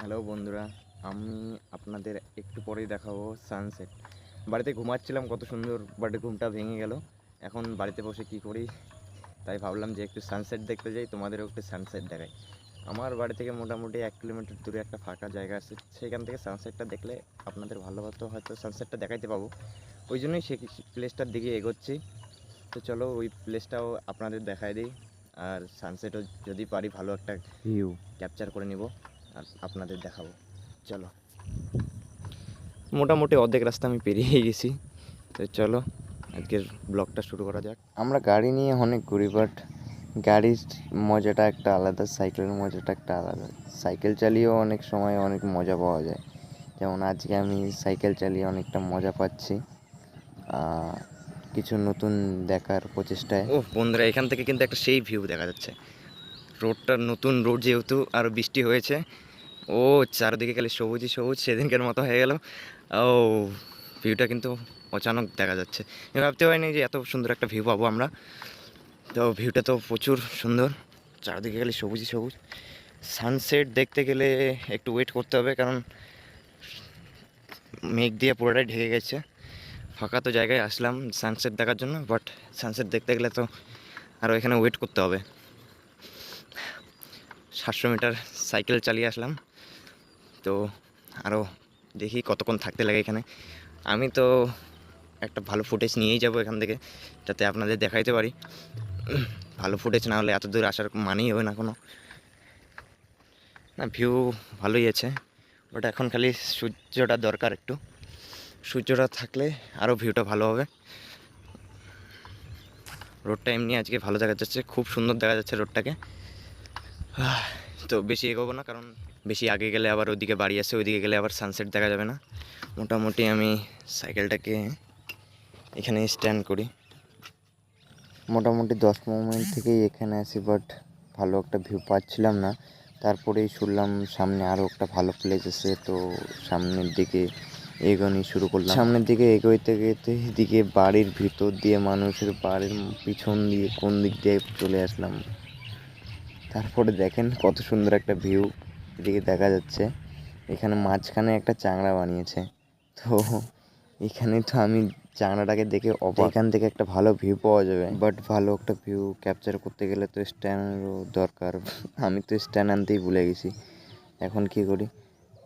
Hello বন্ধুরা আমি আপনাদের একটু পরেই দেখাবো সানসেট বাড়িতে ঘুমাচ্ছিলাম কত সুন্দর বাড়িতে ঘুমটা ভেঙে গেল। এখন বাড়িতে বসে কি করি? তাই ভাবলাম যে একটু সানসেট দেখতে যাই তোমাদেরও একটু সানসেট দেখাই। আমার বাড়ি থেকে মোটামুটি এক কিলোমিটার দূরে একটা ফাঁকা জায়গা আছে সেখান থেকে সানসেটটা দেখলে আপনাদের ভালো মতো হয়তো সানসেটটা দেখাইতে পাবো। ওই জন্যই সে প্লেসটার দিকে এগোচ্ছি। তো চলো ওই প্লেসটাও আপনাদের দেখাই দিই আর সানসেটও যদি পারি ভালো একটা ভিউ ক্যাপচার করে নিব। আপনাদের দেখাবো। চলো। মোটামুটি অর্ধেক রাস্তা আমি পেরিয়ে গেছি। তো চলো আজকের ব্লগটা শুরু করা যাক। আমরা গাড়ি নিয়ে অনেক ঘুরি বাট গাড়ির মজাটা একটা আলাদা সাইকেলের মজাটা একটা আলাদা। সাইকেল চালিয়েও অনেক সময় অনেক মজা পাওয়া যায়। যেমন আজকে আমি সাইকেল চালিয়ে অনেকটা মজা পাচ্ছি। কিছু নতুন দেখার প্রচেষ্টায়। ও বন্ধুরা এখান থেকে কিন্তু একটা সেই ভিউ দেখা যাচ্ছে। রোডটা নতুন রোড যেহেতু আরও বৃষ্টি হয়েছে। ও, চারদিকে খালি সবুজই সবুজ, সেদিনকার মতো হয়ে গেল ও ভিউটা কিন্তু অচানক দেখা যাচ্ছে। ভাবতে হয়নি যে এত সুন্দর একটা ভিউ পাবো আমরা। তো ভিউটা তো প্রচুর সুন্দর, চারদিকে খালি সবুজই সবুজ। সানসেট দেখতে গেলে একটু ওয়েট করতে হবে, কারণ মেঘ দিয়ে পুরোটাই ঢেকে গেছে। ফাঁকা তো জায়গায় আসলাম সানসেট দেখার জন্য বাট সানসেট দেখতে গেলে তো আরও এখানে ওয়েট করতে হবে। সাতশো মিটার সাইকেল চালিয়ে আসলাম। তো আরও দেখি কতক্ষণ থাকতে লাগে এখানে। আমি তো একটা ভালো ফুটেজ নিয়েই যাব এখান থেকে, যাতে আপনাদের দেখাইতে পারি। ভালো ফুটেজ না হলে এত দূর আসার মানেই হবে না কোনো। না ভিউ ভালোই আছে বাট এখন খালি সূর্যটা দরকার একটু। সূর্যটা থাকলে আরও ভিউটা ভালো হবে। রোডটা এমনি আজকে ভালো দেখা যাচ্ছে, খুব সুন্দর দেখা যাচ্ছে রোডটাকে তো বেশি এগোবো না, কারণ বেশি আগে গেলে আবার ওইদিকে বাড়ি আছে ওইদিকে গেলে আবার সানসেট দেখা যাবে না। মোটামুটি আমি সাইকেলটাকে এখানে স্ট্যান্ড করি। মোটামুটি দশ মিনিট থেকেই এখানে আসি বাট ভালো একটা ভিউ পাচ্ছিলাম না। তারপরেই শুনলাম সামনে আরও একটা ভালো প্লেস আছে, তো সামনের দিকে এগোনি শুরু করলাম। সামনের দিকে এগোইতে গেতে এদিকে বাড়ির ভিতর দিয়ে মানুষের বাড়ির পিছন দিয়ে কোন দিক দিয়ে চলে আসলাম? তারপরে দেখেন কত সুন্দর একটা ভিউ এদিকে দেখা যাচ্ছে। এখানে মাঝখানে একটা চাংড়া বানিয়েছে। তো এখানে তো আমি চাংড়াটাকে দেখে এখান থেকে একটা ভালো ভিউ পাওয়া যাবে। বাট ভালো একটা ভিউ ক্যাপচার করতে গেলে তো স্ট্যান্ডেরও দরকার। আমি তো স্ট্যান্ড আনতেই ভুলে গেছি। এখন কি করি?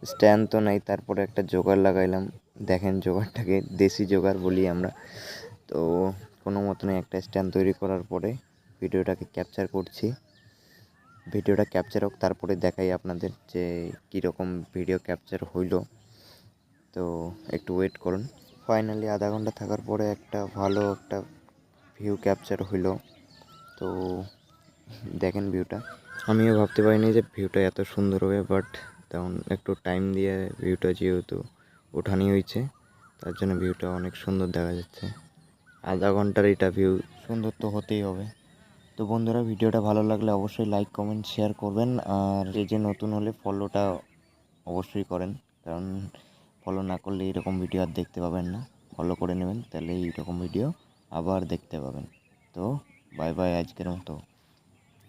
স্ট্যান্ড তো নাই তারপরে একটা জোগাড় লাগাইলাম। দেখেন জোগাড়টাকে দেশি জোগাড় বলি আমরা। তো কোনো মতনই একটা স্ট্যান্ড তৈরি করার পরে ভিডিওটাকে ক্যাপচার করছি। ভিডিওটা ক্যাপচার হোক, তারপরে দেখাই আপনাদের যে কীরকম ভিডিও ক্যাপচার হইল। তো একটু ওয়েট করুন। ফাইনালি আধা ঘণ্টা থাকার পরে একটা ভালো একটা ভিউ ক্যাপচার হইল। তো দেখেন ভিউটা আমিও ভাবতে পারিনি যে ভিউটা এত সুন্দর হবে বাট তেমন একটু টাইম দিয়ে ভিউটা যেহেতু ওঠানি হয়েছে তার জন্য ভিউটা অনেক সুন্দর দেখা যাচ্ছে। আধা ঘণ্টার এটা ভিউ সুন্দর তো হতেই হবে। তো বন্ধুরা, ভিডিওটা ভালো লাগলে অবশ্যই লাইক কমেন্ট শেয়ার করবেন। আর যে যে নতুন হলে ফলোটা অবশ্যই করেন। কারণ ফলো না করলে এরকম ভিডিও আর দেখতে পাবেন না। ফলো করে নেবেন তাহলে এইরকম ভিডিও আবার দেখতে পাবেন। তো বাই বাই আজকের মতো।